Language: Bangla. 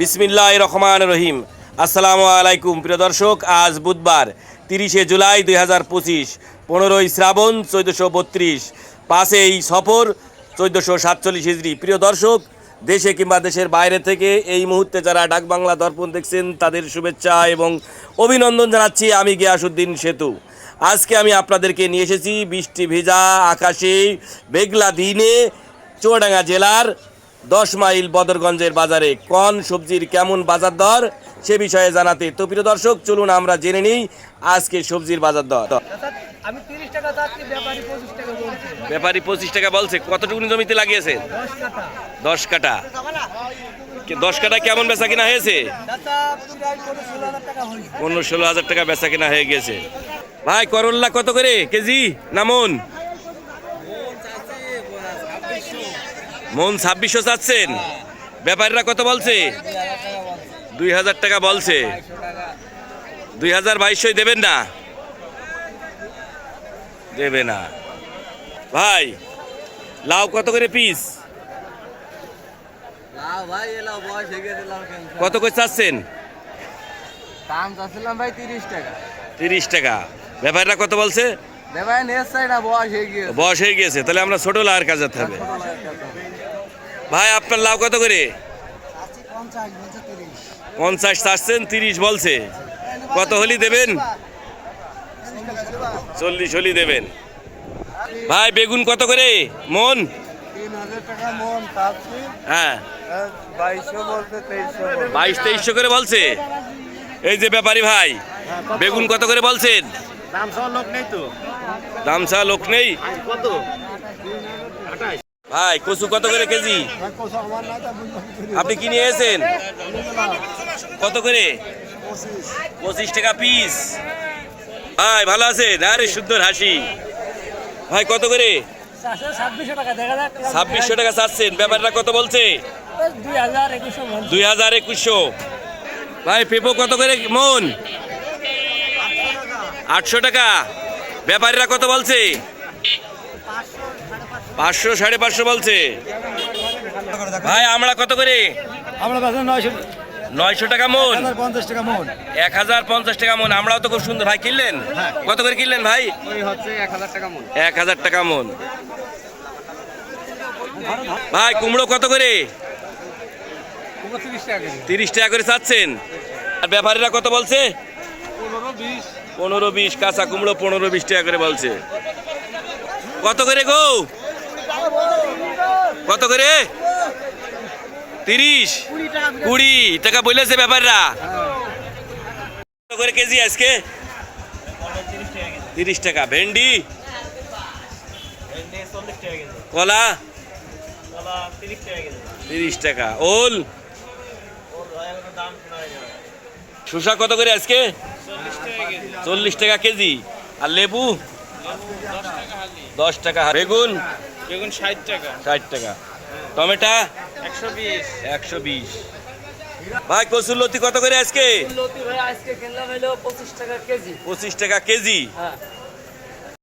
বিসমিল্লাহ রহমান রহিম। আসসালামু আলাইকুম, প্রিয় দর্শক, আজ বুধবার তিরিশে জুলাই দুই হাজার পঁচিশ, পনেরোই শ্রাবণ চোদ্দোশো বত্রিশ, পাঁচেই সফর চোদ্দোশো সাতচল্লিশ হিজড়ি। প্রিয় দর্শক, দেশে কিংবা দেশের বাইরে থেকে এই মুহূর্তে যারা ডাক বাংলা দর্পণ দেখছেন, তাদের শুভেচ্ছা এবং অভিনন্দন জানাচ্ছি আমি গিয়াসুদ্দিন সেতু। আজকে আমি আপনাদেরকে নিয়ে এসেছি বৃষ্টি ভেজা আকাশে মেঘলা দিনে চুয়াডাঙ্গা জেলার দশ মাইল বদরগঞ্জের বাজারে কোন সবজির কেমন বাজার দর সে বিষয়ে জানাতে তো প্রিয় দর্শক চলুন আমরা জেনে নিই আজকে সবজির বাজার দর। ব্যাপারী পঁচিশ টাকা বলছি। কতটুকু জমিতে লাগিয়েছে? দশ কাটা দশ কাটা কেমন বেচা কিনা হয়েছে? পনেরো ষোলো হাজার টাকা বেচা কিনা হয়ে গেছে। ভাই করল্লা কত করে? কেজি? না মন ছাব্বিশশো চাচ্ছেন। ব্যাপারীরা কত বলছে? দুই হাজার টাকা বলছে। দুই হাজার বাইশশোই দেবেন না। দেবে না। ভাই লাউ কত করে পিস কত করে চাচ্ছেন? দাম চাচ্ছিলাম ভাই তিরিশ টাকা। তিরিশ টাকা। ব্যাপারীরা কত বলছে? বয়স হয়ে গিয়েছে। হয়ে তাহলে আমরা ছোট লাউয়ের কাজ হবে। ভাই আপনার লাভ কত করে? পঞ্চাশ চাচ্ছেন তিরিশ বলছে। কত হলি দেবেন? চল্লিশ হলি দেবেন। ভাই বেগুন কত করে? মন? মন হ্যাঁ। তেইশশো বাইশ তেইশশো করে বলছে? এই যে ব্যাপারী ভাই বেগুন কত করে বলছেন? দাম লোক নেই তো। দাম লোক নেই? কত? ভাই, কচু কত করে কেজি? আপনি কি নিয়ে এসেছেন? কত করে? পঁচিশ টাকা পিস ভাই, ভালো আছেন? আরে, সুন্দর হাসি। ভাই, কত করে? ছাব্বিশশো টাকা চাচ্ছেন। ব্যাপারটা কত বলছে? দুই হাজার একুশশো। ভাই, পেপো কত করে মন? আটশো টাকা। ব্যাপারীরা কত বলছে? পাঁচশো সাড়ে পাঁচশো বলছে। ভাই আমরা কত করে? আমরা নয়শো নয়শো টাকা মন। পঞ্চাশ টাকা মন। এক হাজার পঞ্চাশ টাকা মন। আমরাও তো খুব সুন্দর। ভাই কিনলেন? কত করে কিনলেন ভাই? এক হাজার টাকা মন। ভাই কুমড়ো কত করে? তিরিশ টাকা করে চাচ্ছেন। আর ব্যাপারীরা কত বলছে? পনেরো বিশ। কাঁচা কুমড়ো পনেরো বিশ টাকা করে বলছে। কত করে গো? কত করে? তিরিশ। কুড়ি। টাকা বলেছে ব্যাপাররা কত করে কেজি আজকে? তিরিশ টাকা। ভেন্ডি? কলা? তিরিশ টাকা। ওল? শসা কত করে আজকে? চল্লিশ টাকা কেজি। আর লেবু? দশ টাকা। বেগুন? বেগুন ষাট টাকা। ষাট টাকা। টমেটা? একশো বিশ। একশো বিশ। ভাই কচুর লতি কত করে আজকে? লতি ভাই আজকে কিনলাম হলো পঁচিশ টাকা কেজি। পঁচিশ টাকা কেজি? হ্যাঁ।